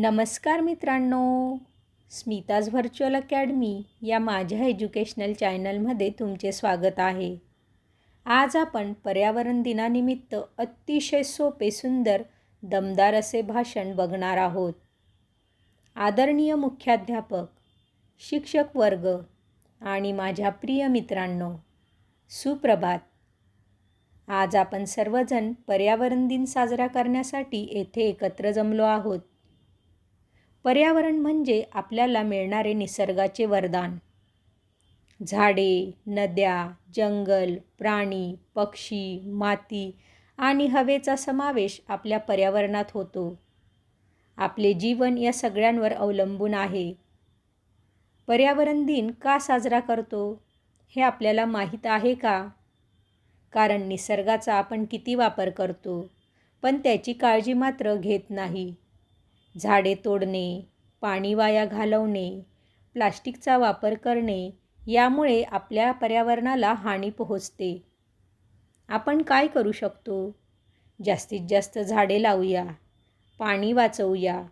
नमस्कार मित्रांनो. Smita's virtual academy या माझ्या एज्युकेशनल चॅनलमध्ये तुमचे स्वागत आहे. आज आपण पर्यावरण दिनानिमित्त अतिशय सोपे सुंदर दमदार असे भाषण बघणार आहोत. आदरणीय मुख्याध्यापक शिक्षक वर्ग आणि माझ्या प्रिय मित्रांनो सुप्रभात. आज आपण सर्वजण पर्यावरण दिन साजरा करण्यासाठी येथे एकत्र जमलो आहोत. पर्यावरण म्हणजे आपल्याला मिळणारे निसर्गाचे वरदान. झाडे नद्या जंगल प्राणी पक्षी माती आणि हवेचा समावेश आपल्या पर्यावरणात होतो. आपले जीवन या सगळ्यांवर अवलंबून आहे. पर्यावरण दिन का साजरा करतो हे आपल्याला माहीत आहे का? कारण निसर्गाचा आपण किती वापर करतो पण त्याची काळजी मात्र घेत नाही. झाडे तोडणे पाणी वाया घालवणे प्लास्टिकचा वापर करणे यामुळे आपल्या पर्यावरणाला हानी पोहोचते. आपण काय करू शकतो? जास्तीत जास्त झाडे लावूया पाणी वाचवूया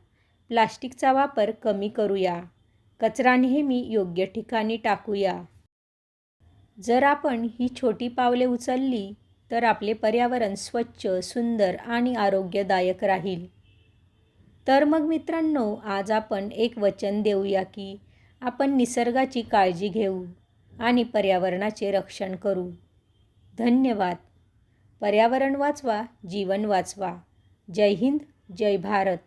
प्लास्टिकचा वापर कमी करूया कचरा नेहमी योग्य ठिकाणी टाकूया. जर आपण ही छोटी पावले उचलली तर आपले पर्यावरण स्वच्छ सुंदर आणि आरोग्यदायक राहील. तर मग मित्रांनो आज आपण एक वचन देऊया की आपण निसर्गाची काळजी घेऊ आणि पर्यावरणाचे रक्षण करू. धन्यवाद. पर्यावरण वाचवा जीवन वाचवा. जय हिंद जय भारत.